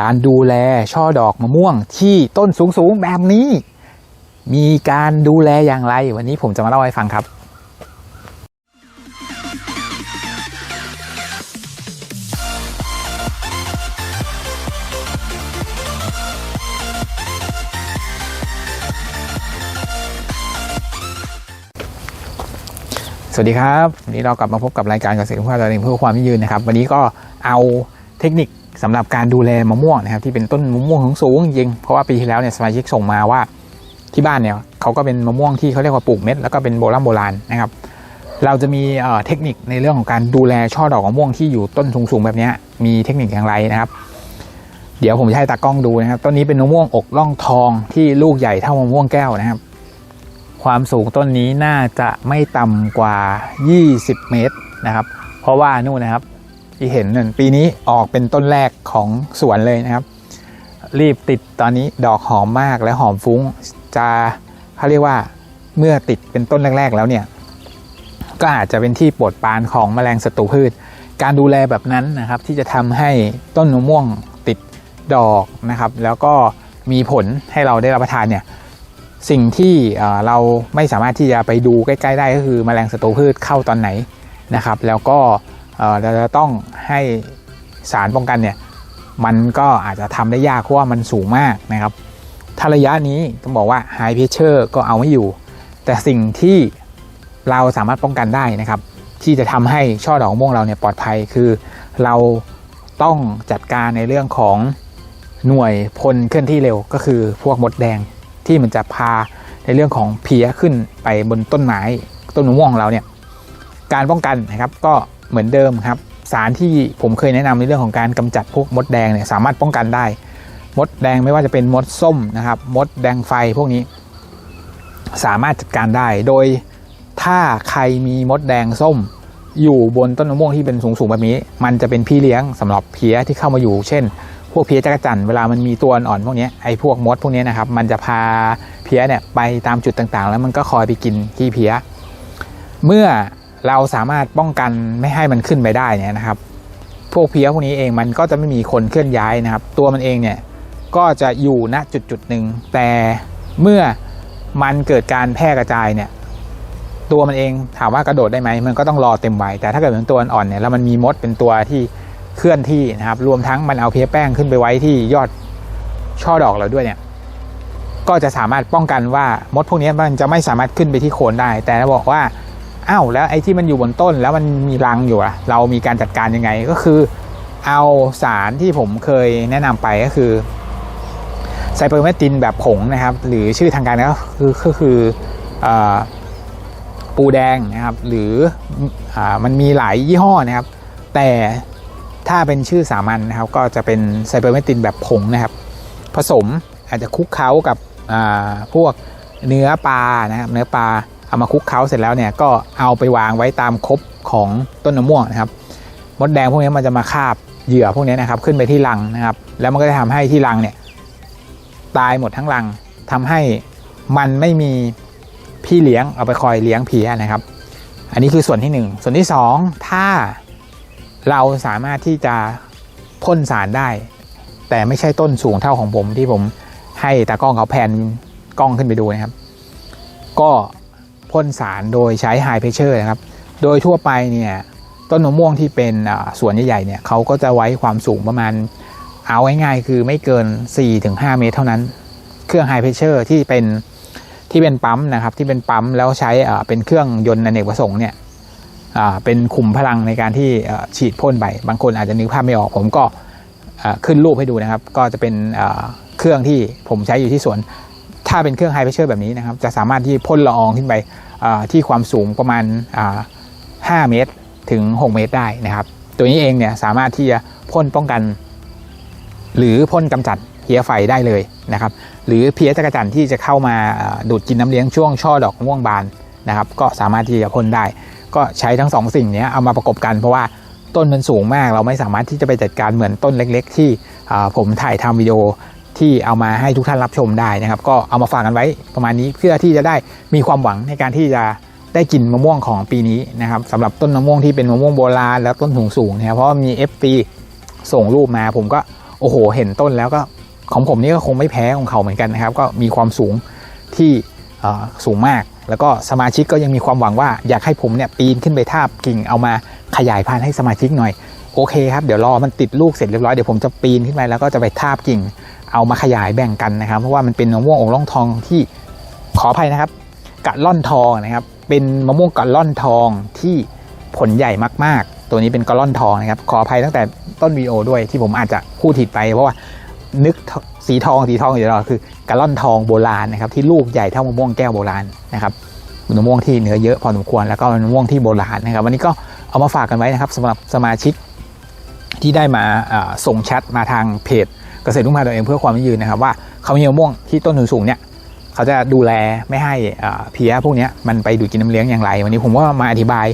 การดูแลช่อดอกมะม่วงที่ต้นสูงๆแบบนี้ มีการดูแลอย่างไร วันนี้ผมจะมาเล่าให้ฟังครับ สวัสดีครับ วันนี้เรากลับมาพบกับรายการเกษตรกรตัวเองเพื่อความยั่งยืนนะครับ วันนี้ก็เอาเทคนิค สำหรับการดูแลมะม่วงนะครับที่เป็นต้นมะม่วงสูงจริงเพราะว่าปีที่แล้วเนี่ยสมาชิกส่งมาว่าที่บ้านเนี่ยเขาก็เป็นมะม่วงที่เขาเรียกว่าปลูกเม็ดแล้วก็เป็นโบราณโบราณนะครับเราจะมีเทคนิคในเรื่องของการดูแลช่อดอกมะม่วงที่อยู่ต้นสูงๆแบบนี้มีเทคนิคอย่างไรนะครับ เดี๋ยวผมจะให้ตากล้องดูนะครับต้นนี้เป็นมะม่วงอกล่องทองที่ลูกใหญ่เท่ามะม่วงแก้วนะครับ ความสูงต้นนี้น่าจะไม่ต่ำกว่า 20 เมตรนะครับ เพราะว่านู่นนะครับ ที่เห็นนั่นปีนี้ออกเป็นต้นแรกของสวนเลยนะครับ รีบติดตอนนี้ดอกหอมมากและหอมฟุ้งจะเขาเรียกว่าเมื่อติดเป็นต้นแรก ๆ แล้วเนี่ยก็อาจจะเป็นที่โปรดปานของแมลงศัตรูพืช การดูแลแบบนั้นนะครับ ที่จะทำให้ต้นมะม่วงติดดอกนะครับ แล้วก็มีผลให้เราได้รับประทานเนี่ยสิ่งที่เอ่อเราไม่สามารถที่จะไปดูใกล้ ๆ ได้ก็คือแมลงศัตรูพืชเข้าตอนไหนนะครับ แล้วก็ เราจะต้องให้สารป้องกันเนี่ยมันก็อาจจะทำได้ยากเพราะว่ามันสูงมากนะครับถ้าระยะนี้ต้องบอกว่า High Pressure ก็เอาไม่อยู่ แต่สิ่งที่เราสามารถป้องกันได้นะครับ ที่จะทำให้ช่อดอกม่วงเราเนี่ยปลอดภัยคือ เราต้องจัดการในเรื่องของหน่วยพลเคลื่อนที่เร็วก็คือพวกมดแดงที่มันจะพาในเรื่องของเพี้ยขึ้นไปบนต้นไม้ต้นมะม่วงของเราเนี่ยการป้องกันนะครับก็ เหมือนเดิมครับ สารที่ผมเคยแนะนำในเรื่องของการกำจัดพวกมดแดงเนี่ยสามารถป้องกันได้ มดแดงไม่ว่าจะเป็นมดส้มนะครับ มดแดงไฟพวกนี้ สามารถจัดการได้ โดยถ้าใครมีมดแดงส้ม อยู่บนต้นมะม่วงที่เป็นสูงๆแบบนี้ มันจะเป็นพี่เลี้ยงสำหรับเพี้ยที่เข้ามาอยู่ เช่น พวกเพี้ยจักรจั่นเวลามันมีตัวอ่อนพวกนี้ไอ้พวกมดพวกนี้นะครับ มันจะพาเพี้ยเนี่ยไปตามจุดต่างๆ แล้วมันก็คอยไปกินขี้เพี้ยเมื่อ เราสามารถป้องกันไม่ให้มันขึ้นไปได้เนี่ยนะครับ พวกเพลี้ยพวกนี้เองมันก็จะไม่มีคนเคลื่อนย้ายนะครับ ตัวมันเองเนี่ยก็จะอยู่ณจุดจุดหนึ่งแต่เมื่อมันเกิดการแพร่กระจายเนี่ย ตัวมันเองถามว่ากระโดดได้ไหมมันก็ต้องรอเต็มวัยแต่ถ้าเกิดเป็นตัวอ่อนๆเนี่ยแล้วมันมีมดเป็นตัวที่เคลื่อนที่นะครับ รวมทั้งมันเอาเพี้ยแป้งขึ้นไปไว้ที่ยอดช่อดอกเราด้วยเนี่ย ก็จะสามารถป้องกันว่ามดพวกนี้มันจะไม่สามารถขึ้นไปที่โคนได้ แต่ถ้าบอกว่า อ้าวแล้วไอ้ที่มันอยู่บนต้นแล้วมันมีรังอยู่อะเรามีการจัดการยังไงก็คือ เอาสารที่ผมเคยแนะนำไปก็คือไซเปอร์เมตินแบบผงนะครับ หรือชื่อทางการก็คือก็คืออปูแดงนะครับ หรืออมันมีหลายยี่ห้อนะครับ แต่ถ้าเป็นชื่อสามัญนะครับ ก็จะเป็นไซเบอร์เมตินแบบผงนะครับ ผสมอาจจะคลุกเคล้ากับพวกเนื้อปลานะครับ เนื้อปลา เอามาคลุกเคล้าเสร็จแล้วเนี่ยก็เอาไปวางไว้ตามคบของต้นมะม่วงนะครับมดแดงพวกนี้มันจะมาคาบเหยื่อพวกนี้นะครับขึ้นไปที่รังนะครับ แล้วมันก็จะทำให้ที่รังเนี่ยตายหมดทั้งรังทำให้มันไม่มีพี่เลี้ยงเอาไปคอยเลี้ยงเพียนะครับ อันนี้คือส่วนที่ 1 ส่วนที่ 2 ถ้าเราสามารถที่จะพ่นสารได้ แต่ไม่ใช่ต้นสูงเท่าของผมที่ผมให้ตากล้องเขาแผนกล้องขึ้นไปดูนะครับ ก็ พ่นสารโดยใช้ไฮเพรสเชอร์นะครับ โดยทั่วไปเนี่ยต้นมะม่วงที่เป็นอ่าสวนใหญ่ๆเนี่ยเขาก็จะไว้ความสูงประมาณ เอาง่ายๆคือไม่เกิน 4-5 เมตรเท่านั้น เครื่องไฮเพรสเชอร์ที่เป็นที่เป็นปั๊มนะครับที่เป็นปั๊มแล้วใช้เป็นเครื่องยนต์อเนกประสงค์เนี่ยเป็นขุมพลังในการที่ฉีดพ่นไป บางคนอาจจะนึกภาพไม่ออก ผมก็ขึ้นรูปให้ดูนะครับ ก็จะเป็นเครื่องที่ผมใช้อยู่ที่สวน ถ้าเป็นเครื่องไฮเพรสเชอร์แบบนี้นะครับ จะสามารถที่พ่นละอองขึ้นไป ที่ความสูงประมาณ 5 เมตรถึง 6 เมตรได้นะครับ ตัวนี้เองเนี่ยสามารถที่จะพ่นป้องกัน หรือพ่นกำจัดเพี้ยไฟได้เลยนะครับ หรือเพี้ยจักรจันที่จะเข้ามาดูดกินน้ำเลี้ยงช่วงช่อดอกม่วงบานนะครับ ก็สามารถที่จะพ่นได้ ก็ใช้ทั้งสองสิ่งเนี้ยเอามาประกบกันเพราะว่าต้นมันสูงมากเราไม่สามารถที่จะไปจัดการเหมือนต้นเล็ก ๆ ที่ผมถ่ายทำวิดีโอ ที่เอามาให้ทุกท่านรับชมได้นะครับ ก็เอามาฝากกันไว้ประมาณนี้เพื่อที่จะได้มีความหวังในการที่จะได้กินมะม่วงของปีนี้นะครับสำหรับต้นมะม่วงที่เป็นมะม่วงโบราณแล้วต้นสูงๆนะครับเพราะมี FP ส่งรูปมาผมก็โอ้โห เห็นต้นแล้วก็ของผมนี่ก็คงไม่แพ้ของเขาเหมือนกันนะครับ ก็มีความสูงที่สูงมาก แล้วก็สมาชิกก็ยังมีความหวังว่าอยากให้ผมเนี่ยปีนขึ้นไปทาบกิ่งเอามาขยายพันธุ์ให้สมาชิกหน่อยโอเคครับเดี๋ยวรอมันติดลูกเสร็จเรียบร้อยเดี๋ยวผมจะปีนขึ้นไปแล้วก็จะไปทาบกิ่ง เอามาขยายแบ่งกันนะครับ เพราะว่ามันเป็นมะม่วงองค์ร่องทองที่ขออภัยนะครับกะล่อนทองนะครับ เป็นมะม่วงกะล่อนทองที่ผลใหญ่มากๆ ตัวนี้เป็นกะล่อนทองนะครับ ขออภัยตั้งแต่ต้นวีโอด้วยที่ผมอาจจะพูดผิดไป เพราะว่านึกสีทองสีทองอยู่ตลอดคือกะล่อนทองโบราณนะครับที่ลูกใหญ่เท่ามะม่วงแก้วโบราณนะครับมะม่วงที่เนื้อเยอะพอสมควรแล้วก็มะม่วงที่โบราณนะครับ วันนี้ก็เอามาฝากกันไว้นะครับสำหรับสมาชิกที่ได้มาส่งแชทมาทางเพจ เกษตรรุ่งเรืองตัวเองเพื่อความยั่งยืนนะครับว่าเขามีมะม่วงที่ต้นสูงๆเนี่ยเขาจะดูแลไม่ให้อ่าเพี้ยพวกเนี้ยมันไปดูดกินน้ำเลี้ยงอย่างไร วันนี้ผมว่ามาอธิบาย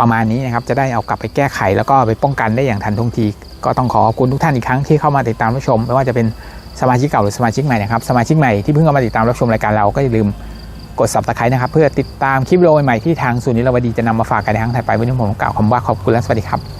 ประมาณนี้นะครับจะได้เอากลับไปแก้ไข แล้วก็ไปป้องกันได้อย่างทันท่วงที ก็ต้องขอขอบคุณทุกท่านอีกครั้งที่เข้ามาติดตามรับชม ไม่ว่าจะเป็นสมาชิกเก่าหรือสมาชิกใหม่นะครับสมาชิกใหม่ที่เพิ่งเข้ามาติดตามรับชมรายการเราก็อย่าลืมกด subscribe นะครับเพื่อติดตามคลิปวิดีโอใหม่ที่ทางศูนย์นิรวดีจะนำมาฝากกันในครั้งถัดไปวันนี้ผมกล่าวคำว่าขอบคุณและสวัสดีครับ